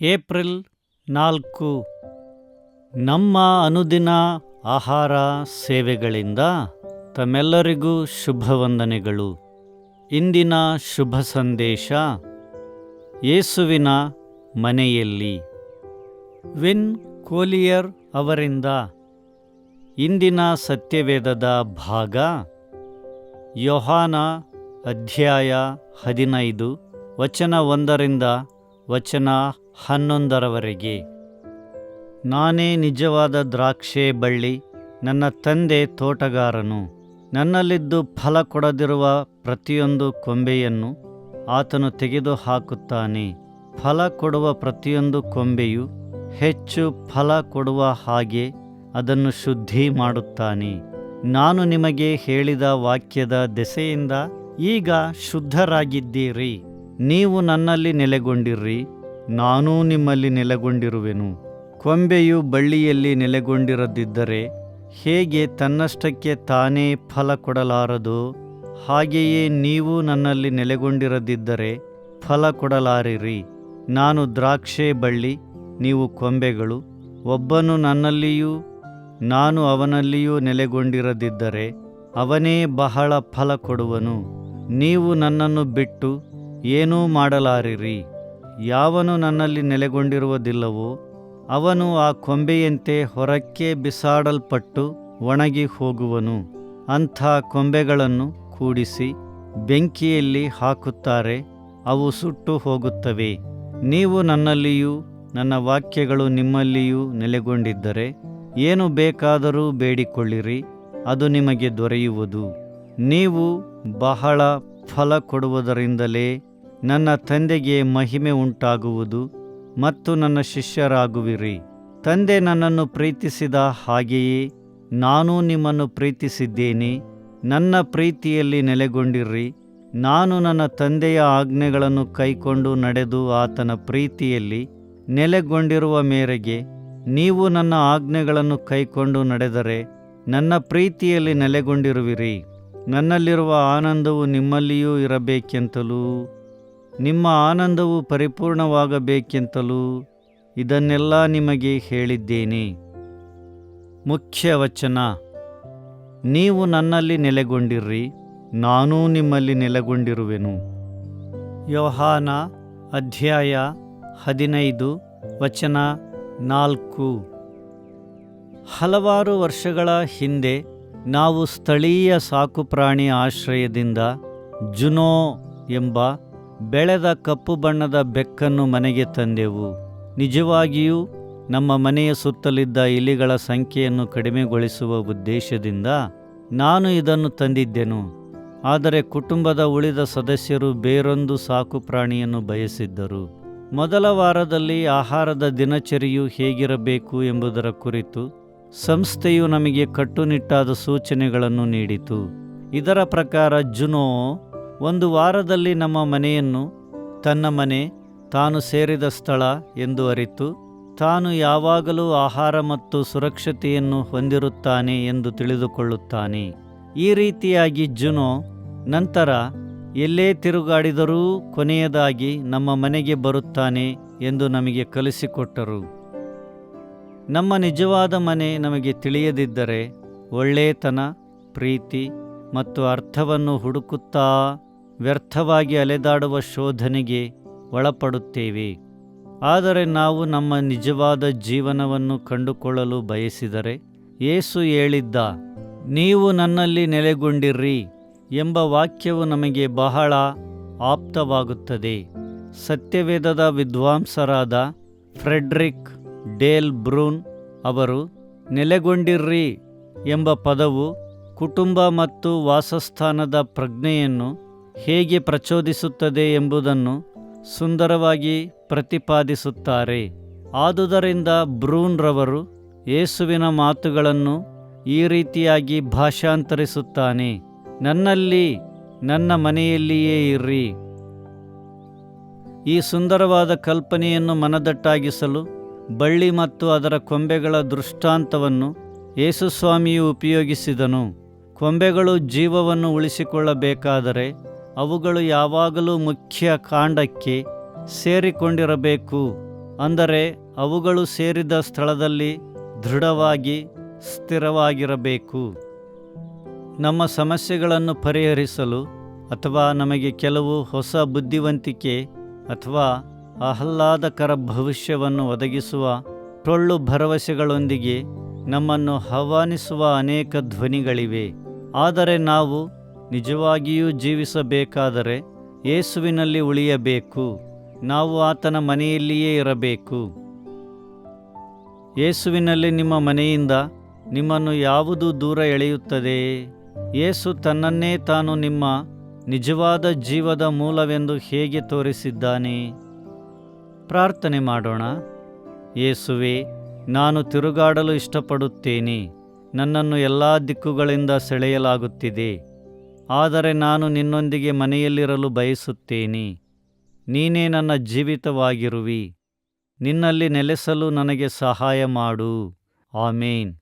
April ನಾಲ್ಕು. ನಮ್ಮ ಅನುದಿನ ಆಹಾರ ಸೇವೆಗಳಿಂದ ತಮ್ಮೆಲ್ಲರಿಗೂ ಶುಭವಂದನೆಗಳು. ಇಂದಿನ ಶುಭ ಸಂದೇಶ, ಯೇಸುವಿನ ಮನೆಯಲ್ಲಿ. ವಿನ್ ಕೋಲಿಯರ್ ಅವರಿಂದ ಇಂದಿನ ಸತ್ಯವೇದದ ಭಾಗ, ಯೋಹಾನ ಅಧ್ಯಾಯ ಹದಿನೈದು, ವಚನ ಒಂದರಿಂದ ವಚನ ಹನ್ನೊಂದರವರೆಗೆ. ನಾನೇ ನಿಜವಾದ ದ್ರಾಕ್ಷೆ ಬಳ್ಳಿ, ನನ್ನ ತಂದೆ ತೋಟಗಾರನು. ನನ್ನಲ್ಲಿದ್ದು ಫಲ ಕೊಡದಿರುವ ಪ್ರತಿಯೊಂದು ಕೊಂಬೆಯನ್ನು ಆತನು ತೆಗೆದು ಹಾಕುತ್ತಾನೆ ಫಲ ಕೊಡುವ ಪ್ರತಿಯೊಂದು ಕೊಂಬೆಯು ಹೆಚ್ಚು ಫಲ ಕೊಡುವ ಹಾಗೆ ಅದನ್ನು ಶುದ್ಧಿ ಮಾಡುತ್ತಾನೆ. ನಾನು ನಿಮಗೆ ಹೇಳಿದ ವಾಕ್ಯದ ದೆಸೆಯಿಂದ ಈಗ ಶುದ್ಧರಾಗಿದ್ದೀರಿ. ನೀವು ನನ್ನಲ್ಲಿ ನೆಲೆಗೊಂಡಿರ್ರಿ, ನಾನೂ ನಿಮ್ಮಲ್ಲಿ ನೆಲೆಗೊಂಡಿರುವೆನು. ಕೊಂಬೆಯು ಬಳ್ಳಿಯಲ್ಲಿ ನೆಲೆಗೊಂಡಿರದಿದ್ದರೆ ಹೇಗೆ ತನ್ನಷ್ಟಕ್ಕೆ ತಾನೇ ಫಲ ಕೊಡಲಾರದು? ಹಾಗೆಯೇ ನೀವು ನನ್ನಲ್ಲಿ ನೆಲೆಗೊಂಡಿರದಿದ್ದರೆ ಫಲ ಕೊಡಲಾರಿರಿ. ನಾನು ದ್ರಾಕ್ಷೆ ಬಳ್ಳಿ, ನೀವು ಕೊಂಬೆಗಳು, ಒಬ್ಬನು ನನ್ನಲ್ಲಿಯೂ, ನಾನು ಅವನಲ್ಲಿಯೂ ನೆಲೆಗೊಂಡಿರದಿದ್ದರೆ ಅವನೇ ಬಹಳ ಫಲ ಕೊಡುವನು. ನೀವು ನನ್ನನ್ನು ಬಿಟ್ಟು ಏನೂ ಮಾಡಲಾರಿರಿ. ಯಾವನು ನನ್ನಲ್ಲಿ ನೆಲೆಗೊಂಡಿರುವುದಿಲ್ಲವೋ, ಅವನು ಆ ಕೊಂಬೆಯಂತೆ ಹೊರಕ್ಕೆ ಬಿಸಾಡಲ್ಪಟ್ಟು ಒಣಗಿ ಹೋಗುವನು. ಅಂಥ ಕೊಂಬೆಗಳನ್ನು ಕೂಡಿಸಿ ಬೆಂಕಿಯಲ್ಲಿ ಹಾಕುತ್ತಾರೆ, ಅವು ಸುಟ್ಟು ಹೋಗುತ್ತವೆ. ನೀವು ನನ್ನಲ್ಲಿಯೂ, ನನ್ನ ವಾಕ್ಯಗಳು ನಿಮ್ಮಲ್ಲಿಯೂ ನೆಲೆಗೊಂಡಿದ್ದರೆ, ಏನು ಬೇಕಾದರೂ ಬೇಡಿಕೊಳ್ಳಿರಿ, ಅದು ನಿಮಗೆ ದೊರೆಯುವುದು. ನೀವು ಬಹಳ ಫಲ ಕೊಡುವುದರಿಂದಲೇ ನನ್ನ ತಂದೆಗೆ ಮಹಿಮೆ ಉಂಟಾಗುವುದು ಮತ್ತು ನನ್ನ ಶಿಷ್ಯರಾಗುವಿರಿ. ತಂದೆ ನನ್ನನ್ನು ಪ್ರೀತಿಸಿದ ಹಾಗೆಯೇ ನಾನೂ ನಿಮ್ಮನ್ನು ಪ್ರೀತಿಸಿದ್ದೇನೆ. ನನ್ನ ಪ್ರೀತಿಯಲ್ಲಿ ನೆಲೆಗೊಂಡಿರ್ರಿ ನಾನು ನನ್ನ ತಂದೆಯ ಆಜ್ಞೆಗಳನ್ನು ಕೈಕೊಂಡು ನಡೆದು ಆತನ ಪ್ರೀತಿಯಲ್ಲಿ ನೆಲೆಗೊಂಡಿರುವ ಮೇರೆಗೆ ನೀವು ನನ್ನ ಆಜ್ಞೆಗಳನ್ನು ಕೈಕೊಂಡು ನಡೆದರೆ ನನ್ನ ಪ್ರೀತಿಯಲ್ಲಿ ನೆಲೆಗೊಂಡಿರುವಿರಿ. ನನ್ನಲ್ಲಿರುವ ಆನಂದವು ನಿಮ್ಮಲ್ಲಿಯೂ ಇರಬೇಕೆಂತಲೂ ನಿಮ್ಮ ಆನಂದವು ಪರಿಪೂರ್ಣವಾಗಬೇಕೆಂತಲೂ ಇದನ್ನೆಲ್ಲ ನಿಮಗೆ ಹೇಳಿದ್ದೇನೆ. ಮುಖ್ಯ ವಚನ, ನೀವು ನನ್ನಲ್ಲಿ ನೆಲೆಗೊಂಡಿರ್ರಿ, ನಾನೂ ನಿಮ್ಮಲ್ಲಿ ನೆಲೆಗೊಂಡಿರುವೆನು. ಯೋಹಾನ ಅಧ್ಯಾಯ ಹದಿನೈದು, ವಚನ ನಾಲ್ಕು. ಹಲವಾರು ವರ್ಷಗಳ ಹಿಂದೆ ನಾವು ಸ್ಥಳೀಯ ಸಾಕುಪ್ರಾಣಿ ಆಶ್ರಯದಿಂದ ಜುನೋ ಎಂಬ ಬೆಳೆದ ಕಪ್ಪು ಬಣ್ಣದ ಬೆಕ್ಕನ್ನು ಮನೆಗೆ ತಂದೆವು. ನಿಜವಾಗಿಯೂ ನಮ್ಮ ಮನೆಯ ಸುತ್ತಲಿದ್ದ ಇಲಿಗಳ ಸಂಖ್ಯೆಯನ್ನು ಕಡಿಮೆಗೊಳಿಸುವ ಉದ್ದೇಶದಿಂದ ನಾನು ಇದನ್ನು ತಂದಿದ್ದೆನು. ಆದರೆ ಕುಟುಂಬದ ಉಳಿದ ಸದಸ್ಯರು ಬೇರೊಂದು ಸಾಕು ಪ್ರಾಣಿಯನ್ನು ಬಯಸಿದ್ದರು. ಮೊದಲ ವಾರದಲ್ಲಿ ಆಹಾರದ ದಿನಚರಿಯು ಹೇಗಿರಬೇಕು ಎಂಬುದರ ಕುರಿತು ಸಂಸ್ಥೆಯು ನಮಗೆ ಕಟ್ಟುನಿಟ್ಟಾದ ಸೂಚನೆಗಳನ್ನು ನೀಡಿತು. ಇದರ ಪ್ರಕಾರ ಜುನೋ ಒಂದು ವಾರದಲ್ಲಿ ನಮ್ಮ ಮನೆಯನ್ನು ತನ್ನ ಮನೆ ತಾನು ಸೇರಿದ ಸ್ಥಳ ಎಂದು ಅರಿತು, ತಾನು ಯಾವಾಗಲೂ ಆಹಾರ ಮತ್ತು ಸುರಕ್ಷತೆಯನ್ನು ಹೊಂದಿರುತ್ತಾನೆ ಎಂದು ತಿಳಿದುಕೊಳ್ಳುತ್ತಾನೆ. ಈ ರೀತಿಯಾಗಿ ಜುನೋ ನಂತರ ಎಲ್ಲೇ ತಿರುಗಾಡಿದರೂ ಕೊನೆಯದಾಗಿ ನಮ್ಮ ಮನೆಗೆ ಬರುತ್ತಾನೆ ಎಂದು ನಮಗೆ ಕಲಿಸಿಕೊಟ್ಟರು. ನಮ್ಮ ನಿಜವಾದ ಮನೆ ನಮಗೆ ತಿಳಿಯದಿದ್ದರೆ ಒಳ್ಳೆಯತನ ಪ್ರೀತಿ ಮತ್ತು ಅರ್ಥವನ್ನು ಹುಡುಕುತ್ತಾ ವ್ಯರ್ಥವಾಗಿ ಅಲೆದಾಡುವ ಶೋಧನೆಗೆ ಒಳಪಡುತ್ತೇವೆ. ಆದರೆ ನಾವು ನಮ್ಮ ನಿಜವಾದ ಜೀವನವನ್ನು ಕಂಡುಕೊಳ್ಳಲು ಬಯಸಿದರೆ, ಏಸು ಹೇಳಿದ್ದ, ನೀವು ನನ್ನಲ್ಲಿ ನೆಲೆಗೊಂಡಿರ್ರಿ ಎಂಬ ವಾಕ್ಯವು ನಮಗೆ ಬಹಳ ಆಪ್ತವಾಗುತ್ತದೆ. ಸತ್ಯವೇದದ ವಿದ್ವಾಂಸರಾದ ಫ್ರೆಡ್ರಿಕ್ ಡೇಲ್ ಬ್ರೂನ್ ಅವರು ನೆಲೆಗೊಂಡಿರ್ರಿ ಎಂಬ ಪದವು ಕುಟುಂಬ ಮತ್ತು ವಾಸಸ್ಥಾನದ ಪ್ರಜ್ಞೆಯನ್ನು ಹೇಗೆ ಪ್ರಚೋದಿಸುತ್ತದೆ ಎಂಬುದನ್ನು ಸುಂದರವಾಗಿ ಪ್ರತಿಪಾದಿಸುತ್ತಾರೆ. ಆದುದರಿಂದ ಬ್ರೂನ್ರವರು ಯೇಸುವಿನ ಮಾತುಗಳನ್ನು ಈ ರೀತಿಯಾಗಿ ಭಾಷಾಂತರಿಸುತ್ತಾನೆ. ನನ್ನಲ್ಲಿ, ನನ್ನ ಮನೆಯಲ್ಲಿಯೇ ಇರ್ರಿ. ಈ ಸುಂದರವಾದ ಕಲ್ಪನೆಯನ್ನು ಮನದಟ್ಟಾಗಿಸಲು ಬಳ್ಳಿ ಮತ್ತು ಅದರ ಕೊಂಬೆಗಳ ದೃಷ್ಟಾಂತವನ್ನು ಯೇಸುಸ್ವಾಮಿಯು ಉಪಯೋಗಿಸಿದನು. ಕೊಂಬೆಗಳು ಜೀವವನ್ನು ಉಳಿಸಿಕೊಳ್ಳಬೇಕಾದರೆ ಅವುಗಳು ಯಾವಾಗಲೂ ಮುಖ್ಯ ಕಾಂಡಕ್ಕೆ ಸೇರಿಕೊಂಡಿರಬೇಕು. ಅಂದರೆ ಅವುಗಳು ಸೇರಿದ ಸ್ಥಳದಲ್ಲಿ ದೃಢವಾಗಿ ಸ್ಥಿರವಾಗಿರಬೇಕು. ನಮ್ಮ ಸಮಸ್ಯೆಗಳನ್ನು ಪರಿಹರಿಸಲು ಅಥವಾ ನಮಗೆ ಕೆಲವು ಹೊಸ ಬುದ್ಧಿವಂತಿಕೆ ಅಥವಾ ಆಹ್ಲಾದಕರ ಭವಿಷ್ಯವನ್ನು ಒದಗಿಸುವ ಟೊಳ್ಳು ಭರವಸೆಗಳೊಂದಿಗೆ ನಮ್ಮನ್ನು ಆಹ್ವಾನಿಸುವ ಅನೇಕ ಧ್ವನಿಗಳಿವೆ. ಆದರೆ ನಾವು ನಿಜವಾಗಿಯೂ ಜೀವಿಸಬೇಕಾದರೆ ಯೇಸುವಿನಲ್ಲಿ ಉಳಿಯಬೇಕು. ನಾವು ಆತನ ಮನೆಯಲ್ಲಿಯೇ ಇರಬೇಕು. ಯೇಸುವಿನಲ್ಲಿ ನಿಮ್ಮ ಮನೆಯಿಂದ ನಿಮ್ಮನ್ನು ಯಾವುದು ದೂರ ಎಳೆಯುತ್ತದೆ? ಯೇಸು ತನ್ನನ್ನೇ ತಾನು ನಿಮ್ಮ ನಿಜವಾದ ಜೀವದ ಮೂಲವೆಂದು ಹೇಗೆ ತೋರಿಸಿದ್ದಾನೆ? ಪ್ರಾರ್ಥನೆ ಮಾಡೋಣ. ಯೇಸುವೆ, ನಾನು ತಿರುಗಾಡಲು ಇಷ್ಟಪಡುತ್ತೇನೆ. ನನ್ನನ್ನು ಎಲ್ಲ ದಿಕ್ಕುಗಳಿಂದ ಸೆಳೆಯಲಾಗುತ್ತಿದೆ. ಆದರೆ ನಾನು ನಿನ್ನೊಂದಿಗೆ ಮನೆಯಲ್ಲಿರಲು ಬಯಸುತ್ತೇನೆ. ನೀನೇ ನನ್ನ ಜೀವಿತವಾಗಿರುವಿ. ನಿನ್ನಲ್ಲಿ ನೆಲೆಸಲು ನನಗೆ ಸಹಾಯ ಮಾಡು. ಆಮೇನ್.